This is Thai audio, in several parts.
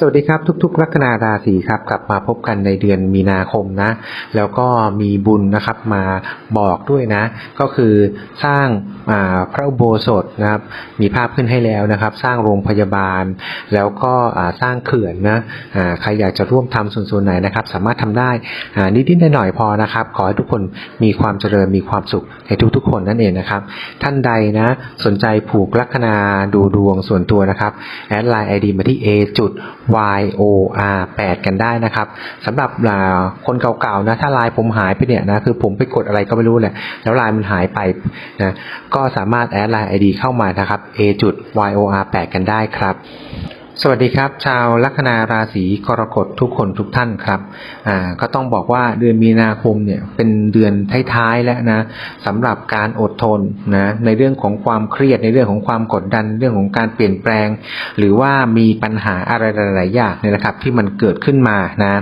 สวัสดีครับทุกๆลัคนาราศีครับกลับมาพบกันในเดือนมีนาคมนะ แล้วก็มีบุญนะครับมาบอกด้วยนะ ก็คือสร้างาพระอุโบสถนะครับ มีภาพขึ้นให้แล้วนะครับ สร้างโรงพยาบาล แล้วก็สร้างเขื่อนนะใครอยากจะร่วมทำส่วนๆไหนนะครับ สามารถทำได้อ่านิดๆหน่อยๆพอนะครับ ขอให้ทุกคนมีความเจริญมีความสุขในทุกๆ คนนั่นเองนะครับ ท่านใดนะสนใจผูกลัคนาดูดวงส่วนตัวนะครับแอดไลน์ ID มาที่ a จุด y o r 8 กันได้นะครับสำหรับคนเก่าๆนะถ้าลายผมหายไปเนี่ยนะคือผมไปกดอะไรก็ไม่รู้แหละแล้วลายมันหายไปนะก็สามารถแอดไลน์ ID เข้ามานะครับ a จุด y o r 8 กันได้ครับ สวัสดีครับ ชาวลัคนาราศีกรกฎทุกคนทุกท่านครับอ่าก็ต้องบอกว่าเดือนมีนาคมเนี่ยเป็นเดือนท้ายๆแล้วนะสำหรับการอดทนนะในเรื่องของความเครียดในเรื่องของความกดดันเรื่องของการเปลี่ยนแปลง หรือว่ามีปัญหาอะไรหลายๆอย่างเนี่ยนะครับที่มันเกิดขึ้นมานะ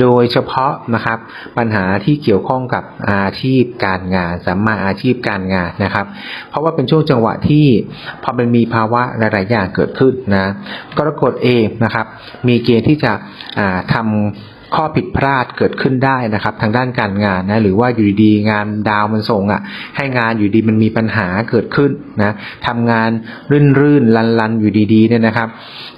โดยเฉพาะนะครับปัญหาที่เกี่ยวข้องกับอาชีพการงานสัมมาอาชีพการงานนะครับ เพราะว่าเป็นช่วงจังหวะที่พอมันมีภาวะหลายๆอย่างเกิดขึ้นนะก็กฏเองนะครับ มีเกณฑ์ที่จะทำทำ ข้อผิดพลาดเกิดขึ้นได้นะครับ ทางด้านการงานนะหรือว่าอยู่ดีงานดาวมันส่งอะ ให้งานอยู่ดีมันมีปัญหาเกิดขึ้นนะทำงานรื่นๆลันๆอยู่ดีๆเนี่ยนะครับ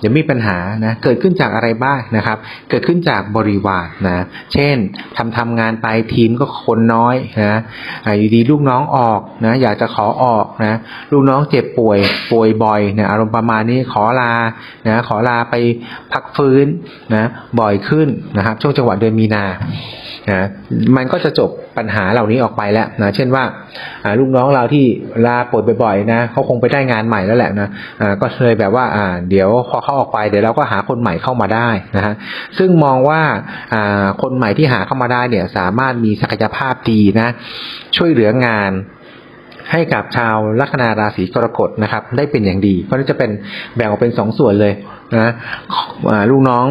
เดี๋ยวมีปัญหานะเกิดขึ้นจากอะไรบ้างนะครับ เกิดขึ้นจากบริวารนะเช่นทำทำงานไปทีมก็คนน้อยนะอ่าอยู่ดีลูกน้องออกนะอยากจะขอออกนะลูกน้องเจ็บป่วยป่วยบ่อยนะอารมณ์ประมาณนี้ขอลานะขอลาไปพักฟื้นนะบ่อยขึ้นนะครับช่วงจังหวะเดือนมีนานะมันก็จะจบปัญหาเหล่านี้ออกไปแล้วนะเช่นว่าลูกน้องเราที่ลาป่วยบ่อยๆนะเขาคงไปได้งานใหม่แล้วแหละนะก็เลยแบบว่าเดี๋ยวพอเขาออกไปเดี๋ยวเราก็หาคนใหม่เข้ามาได้นะฮะซึ่งมองว่าคนใหม่ที่หาเข้ามาได้เนี่ยสามารถมีศักยภาพดีนะช่วยเหลืองานให้กับชาวลัคนาราศีกรกฎนะครับ ได้เป็นอย่างดี เพราะนั้นจะเป็นแบ่งออกเป็นสองส่วนเลย นะลูกน้อง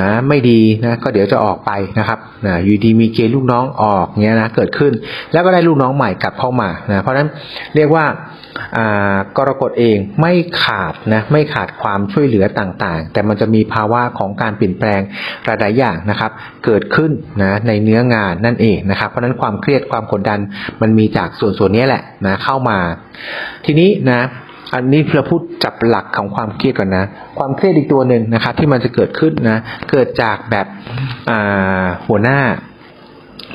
นะไม่ดีนะก็เดี๋ยวจะออกไปนะครับนะอยู่ดีมีเกณฑ์ลูกน้องออกเงี้ยนะเกิดขึ้น แล้วก็ได้ลูกน้องใหม่กลับเข้ามานะเพราะฉะนั้นเรียกว่ากรกฎเองไม่ขาดนะไม่ขาดความช่วยเหลือต่างๆ แต่มันจะมีภาวะของการเปลี่ยนแปลงหลายอย่างนะครับ เกิดขึ้นนะในเนื้องานนั่นเองนะครับ เพราะฉะนั้นความเครียดความกดดันมันมีจากส่วนส่วนนี้แหละนะเข้ามา ทีนี้นะ อันนี้เราพูดจับหลักของความเครียดก่อนนะ ความเครียดอีกตัวหนึ่งนะครับที่มันจะเกิดขึ้นนะ เกิดจากแบบหัวหน้า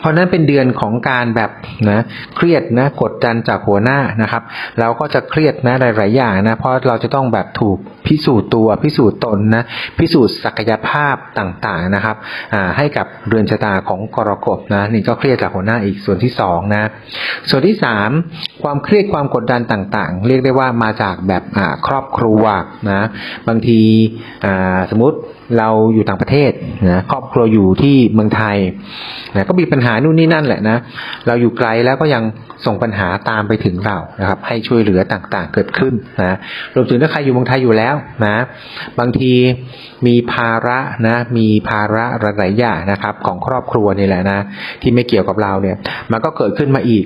ราะนั้นเป็นเดือนของการแบบนะเครียดนะกดดันจากหัวหน้านะครับ เราก็จะเครียดนะหลาย ๆ อย่างนะเพราะเราจะต้องแบบถูกพิสูจน์ตัวพิสูจน์ตนนะพิสูจน์ศักยภาพต่างๆนะครับอ่าให้กับเรือนชะตาของกรกฎนะนี่ก็เครียดจากหัวหน้าอีกส่วนที่สองนะส่วนที่สามความเครียดความกดดันต่างๆ เรียกได้ว่ามาจากแบบอ่าครอบครัวนะบางทีอ่าสมมติ เราอยู่ต่างประเทศนะครอบครัวอยู่ที่เมืองไทยนะก็มีปัญหานู่นนี่นั่นแหละนะเราอยู่ไกลแล้วก็ยังส่งปัญหาตามไปถึงเรานะครับ ให้ช่วยเหลือต่างๆเกิดขึ้นนะรวมถึงถ้าใครอยู่เมืองไทยอยู่แล้วนะบางทีมีภาระนะมีภาระหลายๆอย่างนะครับ ของครอบครัวนี่แหละนะที่ไม่เกี่ยวกับเราเนี่ยมันก็เกิดขึ้นมาอีก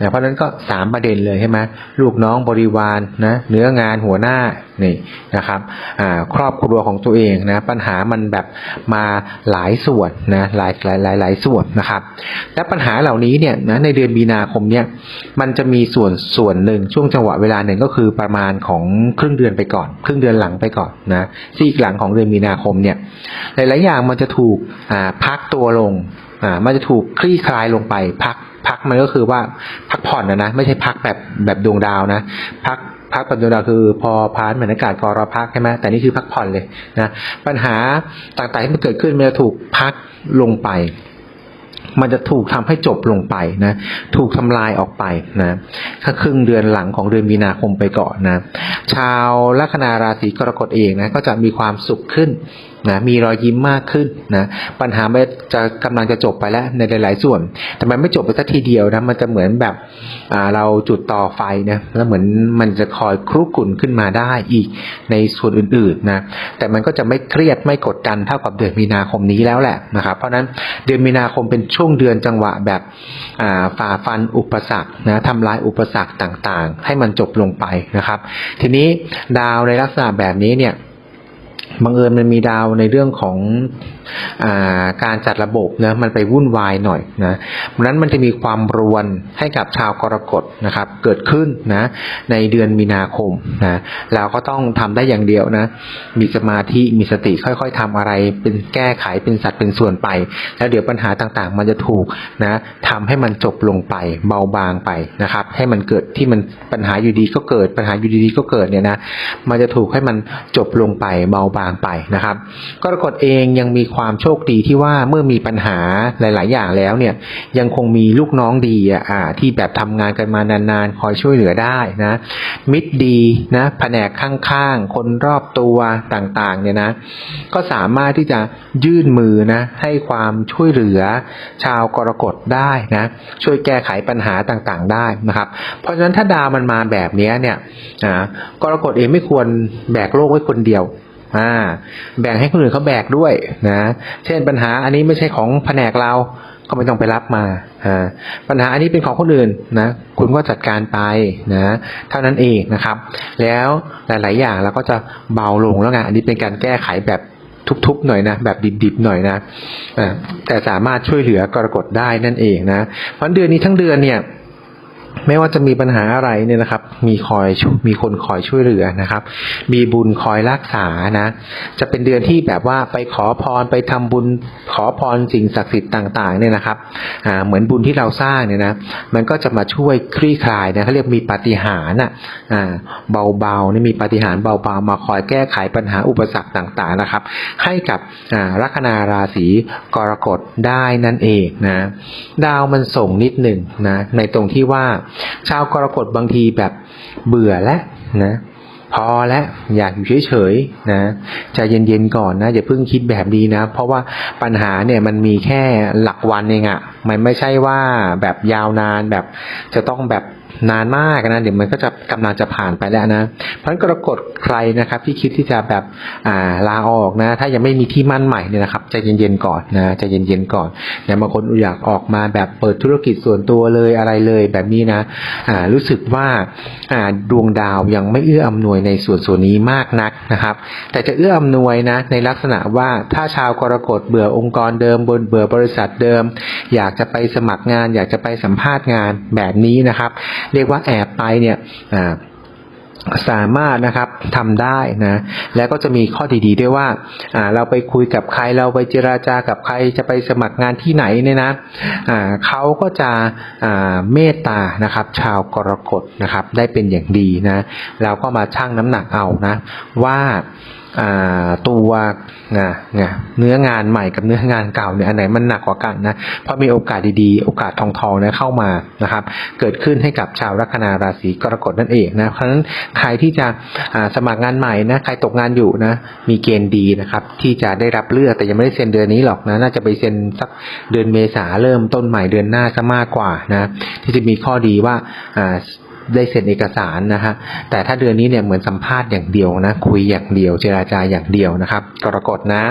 นะเพราะนั้นก็สามประเด็นเลยใช่ไหมลูกน้องบริวารนะเนื้องานหัวหน้านี่นะครับครอบครัวของตัวเองนะปัญหามันแบบมาหลายส่วนนะหลายหลายหลายหลายส่วนนะครับ และปัญหาเหล่านี้เนี่ยนะในเดือนมีนาคมเนี่ยมันจะมีส่วนส่วนหนึ่งช่วงจังหวะเวลาหนึ่งก็คือประมาณของครึ่งเดือนไปก่อน ครึ่งเดือนหลังไปก่อนนะซีกหลังของเดือนมีนาคมเนี่ยหลายๆอย่างมันจะถูกพักตัวลงมันจะถูกคลี่คลายลงไปพัก พักมันก็คือว่าพักผ่อนนะนะไม่ใช่พักแบบแบบดวงดาวนะ พักพักแบบดวงดาวคือพอพานเหมือนอากาศกรอพักใช่ไหมแต่นี่คือพักผ่อนเลยนะปัญหาต่างๆที่มันเกิดขึ้นมันจะถูกพักลงไป มันจะถูกทำให้จบลงไปนะ ถูกทำลายออกไปนะถ้าครึ่งเดือนหลังของเดือนมีนาคมไปก่อนนะ ชาวลัคนาราศีกรกฎเองนะก็จะมีความสุขขึ้น นะมีรอยยิ้มมากขึ้นนะปัญหาไม่จะกำลังจะจบไปแล้วในหลาย ๆ ส่วน แต่มันไม่จบไปสักทีเดียวนะมันจะเหมือนแบบเราจุดต่อไฟนะแล้วเหมือนมันจะคอยครุกุ่นขึ้นมาได้อีกในส่วนอื่น ๆนะแต่มันก็จะไม่เครียดไม่กดดันเท่ากับเดือนมีนาคมนี้แล้วแหละนะครับเพราะนั้นเดือนมีนาคมเป็นช่วงเดือนจังหวะแบบฝ่าฟันอุปสรรคนะทำลายอุปสรรคต่างๆ ให้มันจบลงไปนะครับ ทีนี้ดาวในลักษณะแบบนี้เนี่ย บังเอิญมันมีดาวในเรื่องของการจัดระบบนะมันไปวุ่นวายหน่อยนะเพราะนั้นมันจะมีความรวนให้กับชาวกรกฎนะครับ เกิดขึ้นนะในเดือนมีนาคมนะเราก็ต้องทำได้อย่างเดียวนะมีสมาธิมีสติค่อย ๆทำอะไรเป็นแก้ไขเป็นสัดเป็นส่วนไป แล้วเดี๋ยวปัญหาต่างๆ มันจะถูกนะทำให้มันจบลงไปเบาบางไปนะครับ ให้มันเกิดที่มันปัญหาอยู่ดีก็เกิดปัญหาอยู่ดีๆก็เกิดเนี่ยนะมันจะถูกให้มันจบลงไปเบาบางไปนะครับ กรกฎเองยังมีความโชคดีที่ว่าเมื่อมีปัญหาหลาย ๆ อย่างแล้วเนี่ยยังคงมีลูกน้องดีอะอ่าที่แบบทำงานกันมานาน ๆ คอยช่วยเหลือได้นะ มิตรดีนะแผนกข้าง ๆ คนรอบตัวต่าง ๆ เนี่ยนะ ก็สามารถที่จะยื่นมือนะให้ความช่วยเหลือชาวกรกฎได้นะช่วยแก้ไขปัญหาต่าง ๆ ได้นะครับ เพราะฉะนั้นถ้าดาวมันมาแบบนี้เนี่ยนะกรกฎเองไม่ควรแบกโลกไว้คนเดียว อ่าแบ่งให้คนอื่นเขาแบกด้วยนะ เช่นปัญหาอันนี้ไม่ใช่ของแผนกเราก็ไม่ต้องไปรับมาอ่าปัญหาอันนี้เป็นของคนอื่นนะ คุณก็จัดการไปนะ เท่านั้นเองนะครับ แล้วหลาย ๆ อย่างเราก็จะเบาลงแล้วไงอันนี้เป็นการแก้ไขแบบทุบๆหน่อยนะแบบดิบๆหน่อยนะแต่สามารถช่วยเหลือกรกฎได้นั่นเองนะเพราะเดือนนี้ทั้งเดือนเนี่ย ไม่ว่าจะมีปัญหาอะไรเนี่ยนะครับ มีคอยมีคนคอยช่วยเหลือนะครับ มีบุญคอยรักษานะ จะเป็นเดือนที่แบบว่าไปขอพรไปทำบุญขอพรสิ่งศักดิ์สิทธิ์ต่าง ๆ เนี่ยนะครับอ่าเหมือนบุญที่เราสร้างเนี่ยนะ มันก็จะมาช่วยคลี่คลายนะเขาเรียกมีปาฏิหาริย์อะอ่าเบาๆนี่มีปาฏิหาริย์เบาๆมาคอยแก้ไขปัญหาอุปสรรคต่าง ๆนะครับ ให้กับอ่าลัคนาราศีกรกฎได้นั่นเองนะ ดาวมันส่งนิดหนึ่งนะในตรงที่ว่าชาวกรกฎบางทีแบบเบื่อแล้วนะพอแล้วอยากอยู่เฉยๆนะใจเย็นๆก่อนนะอย่าเพิ่งคิดแบบนี้นะ เพราะว่าปัญหาเนี่ยมันมีแค่หลักวันเองอะมันไม่ใช่ว่าแบบยาวนานแบบจะต้องแบบ นานมากนะเดี๋ยวมันก็จะกำลังจะผ่านไปแล้วนะ เพราะฉะนั้นกรกฎใครนะครับ ที่คิดที่จะแบบอ่าลาออกนะ ถ้ายังไม่มีที่มั่นใหม่เนี่ยนะครับใจเย็นๆก่อนนะใจเย็นๆก่อนเนี่ยบางคนอยากออกมาแบบเปิดธุรกิจส่วนตัวเลยอะไรเลยแบบนี้นะอ่ารู้สึกว่าอ่าดวงดาวยังไม่เอื้ออำนวยในส่วนส่วนนี้มากนักนะครับ แต่จะเอื้ออำนวยนะในลักษณะว่าถ้าชาวกรกฎเบื่อองค์กรเดิมบนเบื่อบริษัทเดิม อยากจะไปสมัครงาน อยากจะไปสัมภาษณ์งานแบบนี้นะครับเรียกว่าแอบไปเนี่ยสามารถนะครับทำได้นะแล้วก็จะมีข้อดีๆด้วยว่าอ่าเราไปคุยกับใครเราไปเจราจากับใครจะไปสมัครงานที่ไหนเนี่ยนะอ่าเขาก็จะอ่าเมตตานะครับชาวกรกฎนะครับได้เป็นอย่างดีนะเราก็มาชั่งน้ำหนักเอานะว่า ตัวนะนะเนื้องานใหม่กับเนื้องานเก่าเนี่ยอันไหนมันหนักกว่ากันนะเพราะมีโอกาสดีๆ โอกาสทองๆเนี่ยเข้ามานะครับ เกิดขึ้นให้กับชาวลัคนาราศีกรกฎนั่นเองนะเพราะฉะนั้นใครที่จะสมัครงานใหม่นะใครตกงานอยู่นะมีเกณฑ์ดีนะครับ ที่จะได้รับเลือกแต่ยังไม่ได้เซ็นเดือนนี้หรอกนะน่าจะไปเซ็นสักเดือนเมษาเริ่มต้นใหม่เดือนหน้าซะมากกว่านะที่จะมีข้อดีว่า ได้เซ็นเอกสารนะฮะแต่ถ้าเดือนนี้เนี่ยเหมือนสัมภาษณ์อย่างเดียวนะคุยอย่างเดียวเจราจาอย่างเดียวนะครับกรกฎนะ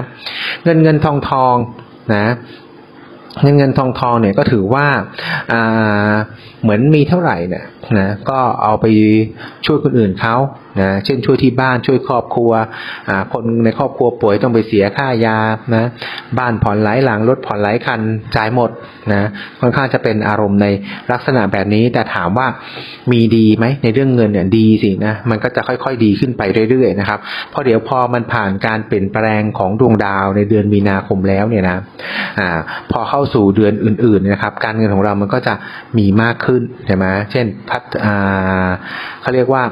เงินเงินทองทองนะ เงินเงินทองทองเนี่ยก็ถือว่าอ่าเหมือนมีเท่าไหร่เนี่ยนะก็เอาไปช่วยคนอื่นเขานะเช่นช่วยที่บ้านช่วยครอบครัวอ่าคนในครอบครัวป่วยต้องไปเสียค่ายานะบ้านผ่อนหลายหลังรถผ่อนหลายคันจ่ายหมดนะค่อนข้างจะเป็นอารมณ์ในลักษณะแบบนี้ แต่ถามว่ามีดีไหมในเรื่องเงินเนี่ยดีสินะมันก็จะค่อยๆดีขึ้นไปเรื่อยๆนะครับเพราะเดี๋ยวพอมันผ่านการเปลี่ยนแปลงของดวงดาวในเดือนมีนาคมแล้วเนี่ยนะอ่าพอเข้าสู่เดือนอื่นๆนะครับ การเงินของเรามันก็จะมีมากขึ้นใช่ไหมเช่นพัฒนาเขาเรียกว่า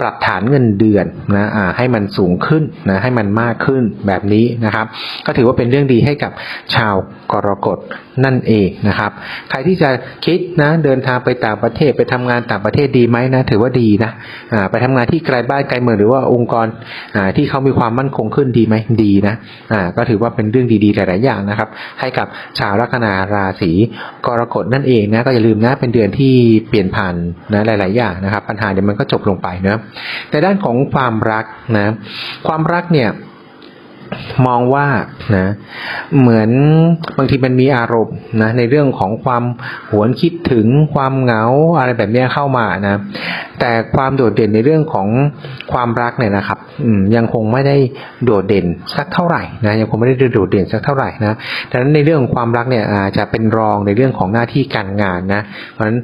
ปรับฐานเงินเดือนนะให้มันสูงขึ้นนะให้มันมากขึ้นแบบนี้นะครับ ก็ถือว่าเป็นเรื่องดีให้กับชาวกรกฎนั่นเองนะครับ ใครที่จะคิดนะเดินทางไปต่างประเทศไปทำงานต่างประเทศดีไหมนะถือว่าดีนะไปทำงานที่ไกลบ้านไกลเมืองหรือว่าองค์กรที่เขามีความมั่นคงขึ้นดีไหมดีนะก็ถือว่าเป็นเรื่องดีๆหลายๆอย่างนะครับ ให้กับชาวลัคนาราศีกรกฎนั่นเองนะก็อย่าลืมนะเป็นเดือนที่เปลี่ยนผ่านนะหลาย ๆ อย่างนะครับ ปัญหาเดี๋ยวมันก็จบลงไปนะแต่ด้านของความรักนะความรักเนี่ย มองว่านะเหมือนบางทีมันมีอารมณ์นะในเรื่องของความหวนคิดถึงความเหงาอะไรแบบเนี้ยเข้ามานะแต่ความโดดเด่นในเรื่องของความรักเนี่ยนะครับยังคงไม่ได้โดดเด่นสักเท่าไหร่นะยังคงไม่ได้โดดเด่นสักเท่าไหร่นะดังนั้นในเรื่องของความรักเนี่ยอาจจะเป็นรองในเรื่องของหน้าที่การงานนะเพราะฉะนั้น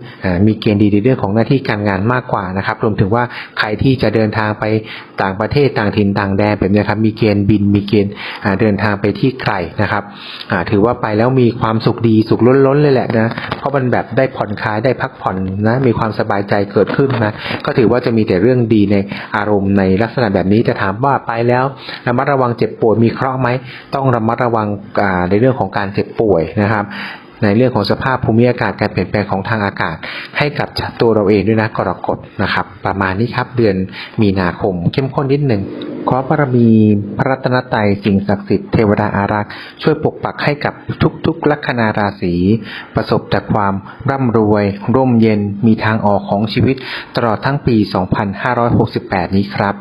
มีเกณฑ์ดีในเรื่องของหน้าที่การงานมากกว่านะครับรวมถึงว่าใครที่จะเดินทางไปต่างประเทศต่างถิ่นต่างแดนแบบเนี้ยครับมีเกณฑ์บินมีเกณฑ์อ่าเดินทางไปที่ไกลนะครับถือว่าไปแล้วมีความสุขดีสุขล้นๆเลยแหละนะเพราะมันแบบได้ผ่อนคลายได้พักผ่อนนะมีความสบายใจเกิดขึ้นนะก็ถือว่าจะมีแต่เรื่องดีในอารมณ์ในลักษณะแบบนี้จะถามว่าไปแล้วระมัดระวังเจ็บป่วยมีเคราะห์ไหมต้องระมัดระวังในเรื่องของการเจ็บป่วยนะครับในเรื่องของสภาพภูมิอากาศการเปลี่ยนแปลงของทางอากาศ ให้กับตัวเราเองด้วยนะกรกฎนะครับ ประมาณนี้ครับเดือนมีนาคมเข้มข้นนิดหนึ่ง ขอบารมีพระรัตนตรัยสิ่งศักดิ์สิทธิ์เทวดาอารักษ์ช่วยปกปักให้กับทุกๆ ลัคนาราศี ประสบแต่ความร่ำรวย ร่มเย็นมีทางออกของชีวิตตลอดทั้งปี 2568 นี้ครับ